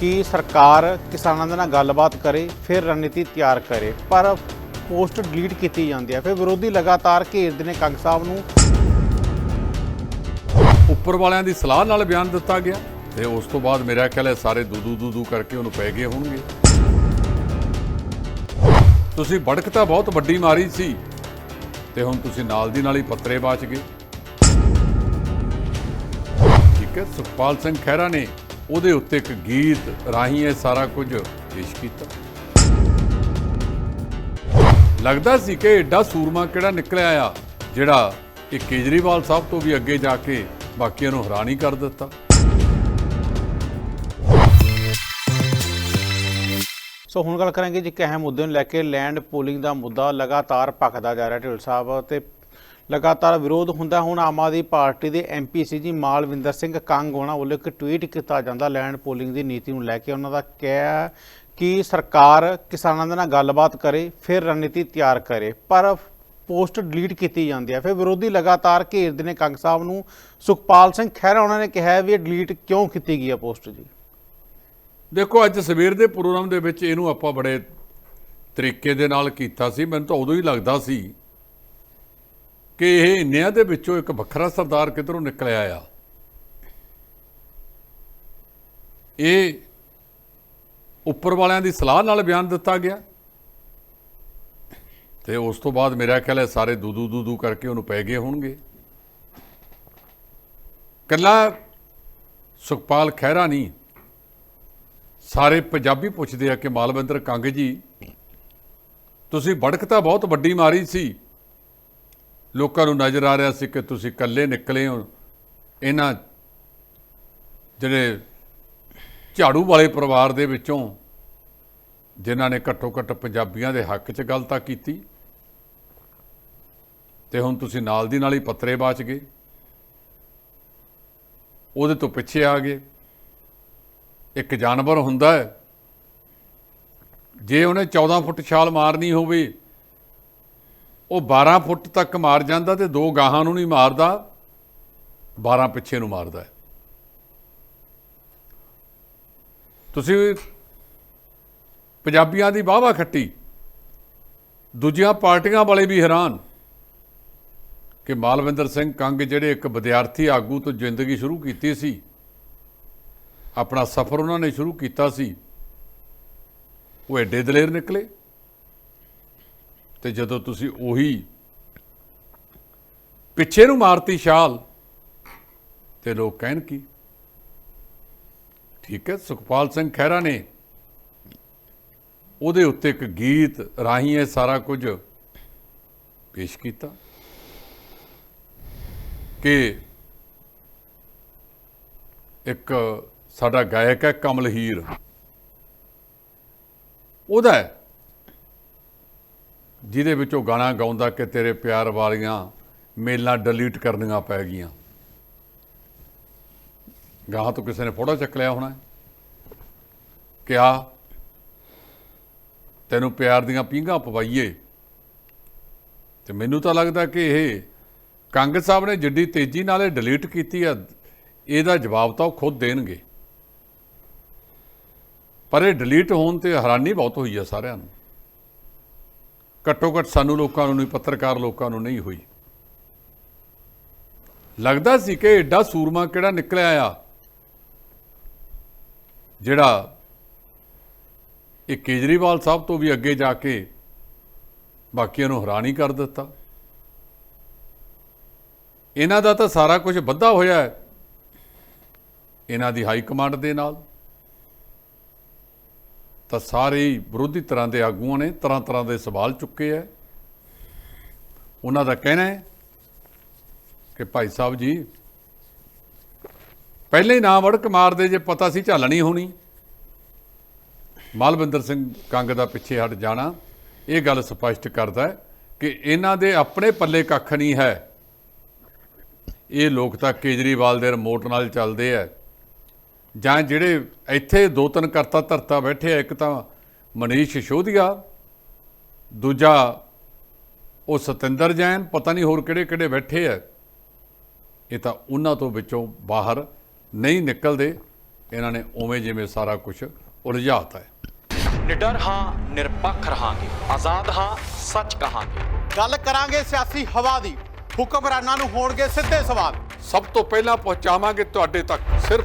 ਕਿ ਸਰਕਾਰ ਕਿਸਾਨਾਂ ਦੇ ਨਾਲ ਗੱਲਬਾਤ ਕਰੇ, ਫਿਰ ਰਣਨੀਤੀ ਤਿਆਰ ਕਰੇ, ਪਰ ਪੋਸਟ ਡਿਲੀਟ ਕੀਤੀ ਜਾਂਦੀ ਹੈ। ਫਿਰ ਵਿਰੋਧੀ ਲਗਾਤਾਰ ਘੇਰਦੇ ਨੇ ਕੰਗ ਸਾਹਿਬ ਨੂੰ। ਉੱਪਰ ਵਾਲਿਆਂ ਦੀ ਸਲਾਹ ਨਾਲ ਬਿਆਨ ਦਿੱਤਾ ਗਿਆ ਤੇ ਉਸ ਤੋਂ ਬਾਅਦ ਮੇਰਾ ਖਿਆਲ ਹੈ ਸਾਰੇ ਦੂਦੂ ਦੂਦੂ ਕਰਕੇ ਉਹਨੂੰ ਪੈ ਗਏ ਹੋਣਗੇ। ਤੁਸੀਂ ਬੜਕ ਤਾਂ ਬਹੁਤ ਵੱਡੀ ਮਾਰੀ ਸੀ ਤੇ ਹੁਣ ਤੁਸੀਂ ਨਾਲ ਦੀ ਨਾਲ ਹੀ ਪੱਤਰੇ ਬਾਚ ਗਏ। ਠੀਕ ਹੈ, ਸੁਖਪਾਲ ਸਿੰਘ ਖਹਿਰਾ ਨੇ ਉਹਦੇ ਉੱਤੇ ਇੱਕ ਗੀਤ ਰਾਹੀਂ ਇਹ ਸਾਰਾ ਕੁਝ ਪੇਸ਼ ਕੀਤਾ। ਲੱਗਦਾ ਸੀ ਕਿ ਐਡਾ ਸੂਰਮਾ ਕਿਹੜਾ ਨਿਕਲਿਆ ਆ, ਜਿਹੜਾ ਇਹ ਕੇਜਰੀਵਾਲ ਸਾਹਿਬ ਤੋਂ ਵੀ ਅੱਗੇ ਜਾ ਕੇ ਬਾਕੀਆਂ ਨੂੰ ਹੈਰਾਨ ਹੀ ਕਰ ਦਿੱਤਾ। ਸੋ ਹੁਣ ਗੱਲ ਕਰਾਂਗੇ ਜੀ ਇੱਕ ਅਹਿਮ ਮੁੱਦੇ ਨੂੰ ਲੈ ਕੇ ਲੈਂਡ ਪੂਲਿੰਗ ਦਾ ਮੁੱਦਾ ਲਗਾਤਾਰ ਭਖਦਾ ਜਾ ਰਿਹਾ ਢਿੱਲ ਸਾਹਿਬ ਤੇ ਲਗਾਤਾਰ ਵਿਰੋਧ ਹੁੰਦਾ ਹੁਣ ਆਮ ਆਦਮੀ ਪਾਰਟੀ ਦੇ ਐਮਪੀ ਸੀ ਜੀ ਮਾਲਵਿੰਦਰ ਸਿੰਘ ਕੰਗ ਉਹਨਾਂ ਵੱਲੋਂ ਇੱਕ ਟਵੀਟ ਕੀਤਾ ਜਾਂਦਾ ਲੈਂਡ ਪੋਲਿੰਗ ਦੀ ਨੀਤੀ ਨੂੰ ਲੈ ਕੇ। ਉਹਨਾਂ ਦਾ ਕਿਹਾ ਕਿ ਸਰਕਾਰ ਕਿਸਾਨਾਂ ਦੇ ਨਾਲ ਗੱਲਬਾਤ ਕਰੇ, ਫਿਰ ਰਣਨੀਤੀ ਤਿਆਰ ਕਰੇ, ਪਰ ਪੋਸਟ ਡਿਲੀਟ ਕੀਤੀ ਜਾਂਦੀ ਹੈ। ਫਿਰ ਵਿਰੋਧੀ ਲਗਾਤਾਰ ਘੇਰਦੇ ਨੇ ਕੰਗ ਸਾਹਿਬ ਨੂੰ। ਸੁਖਪਾਲ ਸਿੰਘ ਖਹਿਰਾ, ਉਹਨਾਂ ਨੇ ਕਿਹਾ ਵੀ ਇਹ ਡਿਲੀਟ ਕਿਉਂ ਕੀਤੀ ਗਈ ਹੈ ਪੋਸਟ ਜੀ? ਦੇਖੋ, ਅੱਜ ਸਵੇਰ ਦੇ ਪ੍ਰੋਗਰਾਮ ਦੇ ਵਿੱਚ ਇਹਨੂੰ ਆਪਾਂ ਬੜੇ ਤਰੀਕੇ ਦੇ ਨਾਲ ਕੀਤਾ ਸੀ। ਮੈਨੂੰ ਤਾਂ ਉਦੋਂ ਹੀ ਲੱਗਦਾ ਸੀ ਕਿ ਇਹ ਇੰਨਿਆਂ ਦੇ ਵਿੱਚੋਂ ਇੱਕ ਵੱਖਰਾ ਸਰਦਾਰ ਕਿਧਰੋਂ ਨਿਕਲਿਆ ਆ ਇਹ ਉੱਪਰ ਵਾਲਿਆਂ ਦੀ ਸਲਾਹ ਨਾਲ ਬਿਆਨ ਦਿੱਤਾ ਗਿਆ? ਤੇ ਉਸ ਤੋਂ ਬਾਅਦ ਮੇਰਾ ਖਿਆਲ ਹੈ ਸਾਰੇ ਦੂਦੂ ਦੂਦੂ ਕਰਕੇ ਉਹਨੂੰ ਪੈ ਗਏ ਹੋਣਗੇ। ਕੱਲਾ ਸੁਖਪਾਲ ਖਹਿਰਾ ਨਹੀਂ, ਸਾਰੇ ਪੰਜਾਬੀ ਪੁੱਛਦੇ ਆ ਕਿ ਮਾਲਵਿੰਦਰ ਕੰਗ ਜੀ, ਤੁਸੀਂ ਬੜਕ ਤਾਂ ਬਹੁਤ ਵੱਡੀ ਮਾਰੀ ਸੀ। ਲੋਕਾਂ ਨੂੰ ਨਜ਼ਰ ਆ ਰਿਹਾ ਸੀ ਕਿ ਤੁਸੀਂ ਇਕੱਲੇ ਨਿਕਲੇ ਹੋ। ਇਹਨਾਂ ਜਿਹੜੇ ਝਾੜੂ ਵਾਲੇ ਪਰਿਵਾਰ ਦੇ ਵਿੱਚੋਂ ਜਿਨ੍ਹਾਂ ਨੇ ਘੱਟੋ ਘੱਟ ਪੰਜਾਬੀਆਂ ਦੇ ਹੱਕ 'ਚ ਗੱਲ ਤਾਂ ਕੀਤੀ, ਤੇ ਹੁਣ ਤੁਸੀਂ ਨਾਲ ਦੀ ਨਾਲ ਹੀ ਪੱਤਰੇ ਬਾਚ ਗਏ। ਉਹਦੇ ਤੋਂ ਪਿੱਛੇ ਆ ਗਏ। ਇੱਕ ਜਾਨਵਰ ਹੁੰਦਾ ਹੈ, ਜੇ ਉਹਨੇ 14 ਫੁੱਟ ਛਾਲ ਮਾਰਨੀ ਹੋਵੇ ਉਹ 12 ਫੁੱਟ ਤੱਕ ਮਾਰ ਜਾਂਦਾ ਤੇ ਦੋ ਗਾਹਾਂ ਨੂੰ ਨਹੀਂ ਮਾਰਦਾ 12 ਪਿੱਛੇ ਨੂੰ ਮਾਰਦਾ ਹੈ। ਤੁਸੀਂ ਪੰਜਾਬੀਆਂ ਦੀ ਵਾਹਵਾ ਖੱਟੀ, ਦੂਜੀਆਂ ਪਾਰਟੀਆਂ ਵਾਲੇ ਵੀ ਹੈਰਾਨ ਕਿ ਮਾਲਵਿੰਦਰ ਸਿੰਘ ਕੰਗ ਜਿਹੜੇ ਇੱਕ ਵਿਦਿਆਰਥੀ ਆਗੂ ਤੋਂ ਜ਼ਿੰਦਗੀ ਸ਼ੁਰੂ ਕੀਤੀ ਸੀ, ਆਪਣਾ ਸਫ਼ਰ ਉਹਨਾਂ ਨੇ ਸ਼ੁਰੂ ਕੀਤਾ ਸੀ, ਉਹ ਐਡੇ ਦਲੇਰ ਨਿਕਲੇ। ਤੇ ਜਦੋਂ ਤੁਸੀਂ ਉਹੀ ਪਿੱਛੇ ਨੂੰ ਮਾਰਤੀ ਛਾਲ, ਤੇ ਲੋਕ ਕਹਿਣ ਕੀ? ਠੀਕ ਹੈ, ਸੁਖਪਾਲ ਸਿੰਘ ਖਹਿਰਾ ਨੇ ਉਹਦੇ ਉੱਤੇ ਇੱਕ ਗੀਤ ਰਾਹੀਂ ਇਹ ਸਾਰਾ ਕੁਝ ਪੇਸ਼ ਕੀਤਾ ਕਿ ਇੱਕ ਸਾਡਾ ਗਾਇਕ ਹੈ ਕਮਲਹੀਰ। ਉਹਦਾ ਜਿਹਦੇ ਵਿੱਚ ਉਹ ਗਾਣਾ ਗਾਉਂਦਾ ਕਿ ਤੇਰੇ ਪਿਆਰ ਵਾਲੀਆਂ ਮੇਲਾਂ ਡਿਲੀਟ ਕਰਨੀਆਂ ਪੈ ਗਈਆਂ। ਗਾਹ ਤੋਂ ਕਿਸੇ ਨੇ ਫੋਟੋ ਚੱਕ ਲਿਆ ਹੋਣਾ ਕਿਆ ਤੈਨੂੰ ਪਿਆਰ ਦੀਆਂ ਪੀਂਘਾਂ ਪਵਾਈਏ। ਤੇ ਮੈਨੂੰ ਤਾਂ ਲੱਗਦਾ ਕਿ ਇਹ ਕੰਗ ਸਾਹਿਬ ਨੇ ਜਿੱਡੀ ਤੇਜ਼ੀ ਨਾਲ ਇਹ ਡਿਲੀਟ ਕੀਤੀ ਆ, ਇਹਦਾ ਜਵਾਬ ਤਾਂ ਉਹ ਖੁਦ ਦੇਣਗੇ। ਪਰ ਇਹ ਡਿਲੀਟ ਹੋਣ ਤੇ ਹੈਰਾਨੀ ਬਹੁਤ ਹੋਈ ਆ ਸਾਰਿਆਂ ਨੂੰ। ਘੱਟੋ ਘੱਟ ਸਾਨੂੰ ਲੋਕਾਂ ਨੂੰ ਨਹੀਂ, ਪੱਤਰਕਾਰ ਲੋਕਾਂ ਨੂੰ ਨਹੀਂ ਹੋਈ। ਲੱਗਦਾ ਸੀ ਕਿ ਐਡਾ ਸੂਰਮਾ ਕਿਹੜਾ ਨਿਕਲਿਆ ਆ, ਜਿਹੜਾ ਇਹ ਕੇਜਰੀਵਾਲ ਸਾਹਿਬ ਤੋਂ ਵੀ ਅੱਗੇ ਜਾ ਕੇ ਬਾਕੀਆਂ ਨੂੰ ਹੈਰਾਨ ਹੀ ਕਰ ਦਿੱਤਾ। ਇਹਨਾਂ ਦਾ ਤਾਂ ਸਾਰਾ ਕੁਝ ਬੱਧਾ ਹੋਇਆ ਹੈ। ਇਹਨਾਂ ਦੀ ਹਾਈ ਕਮਾਂਡ ਦੇ ਨਾਲ ਤਾਂ ਸਾਰੇ ਹੀ ਵਿਰੋਧੀ ਤਰ੍ਹਾਂ ਦੇ ਆਗੂਆਂ ਨੇ ਤਰ੍ਹਾਂ ਤਰ੍ਹਾਂ ਦੇ ਸਵਾਲ ਚੁੱਕੇ ਐ। ਉਹਨਾਂ ਦਾ ਕਹਿਣਾ ਹੈ ਕਿ ਭਾਈ ਸਾਹਿਬ ਜੀ, ਪਹਿਲੇ ਹੀ ਨਾ ਵੜਕ ਮਾਰਦੇ ਜੇ ਪਤਾ ਸੀ ਝੱਲਣੀ ਹੋਣੀ। ਮਾਲਵਿੰਦਰ ਸਿੰਘ ਕੰਗ ਦਾ ਪਿੱਛੇ ਹਟ ਜਾਣਾ, ਇਹ ਗੱਲ ਸਪਸ਼ਟ ਕਰਦਾ ਹੈ ਕਿ ਇਹਨਾਂ ਦੇ ਆਪਣੇ ਪੱਲੇ ਕੱਖ ਨਹੀਂ ਹੈ। ਇਹ ਲੋਕ ਤਾਂ ਕੇਜਰੀਵਾਲ ਦੇ ਰਿਮੋਟ ਨਾਲ ਚੱਲਦੇ ਆ ਜਾਂ ਜਿਹੜੇ ਇੱਥੇ ਦੋ ਤਿੰਨ ਕਰਤਾ ਧਰਤਾ ਬੈਠੇ ਆ ਇੱਕ ਤਾਂ ਮਨੀਸ਼ ਸਿਸੋਦੀਆ ਦੂਜਾ ਉਹ ਸਤਿੰਦਰ ਜੈਨ ਪਤਾ ਨਹੀਂ ਹੋਰ ਕਿਹੜੇ ਕਿਹੜੇ ਬੈਠੇ ਆ। ਇਹ ਤਾਂ ਉਹਨਾਂ ਤੋਂ ਵਿੱਚੋਂ ਬਾਹਰ ਨਹੀਂ ਨਿਕਲਦੇ। ਇਹਨਾਂ ਨੇ ਉਵੇਂ ਜਿਵੇਂ ਸਾਰਾ ਕੁਝ ਉਲਝਾਤਾ ਹੈ। ਨਿਡਰ ਹਾਂ ਨਿਰਪੱਖ ਰਹਾਂਗੇ। ਆਜ਼ਾਦ ਹਾਂ ਸੱਚ ਕਹਾਂਗੇ। ਗੱਲ ਕਰਾਂਗੇ ਸਿਆਸੀ ਹਵਾ ਦੀ। ਹੁਕਮਰਾਨਾਂ ਨੂੰ ਹੋਣਗੇ ਸਿੱਧੇ ਸਵਾਲ। ਸਭ ਤੋਂ ਪਹਿਲਾਂ ਪਹੁੰਚਾਵਾਂਗੇ ਤੁਹਾਡੇ ਤੱਕ ਸਿਰਫ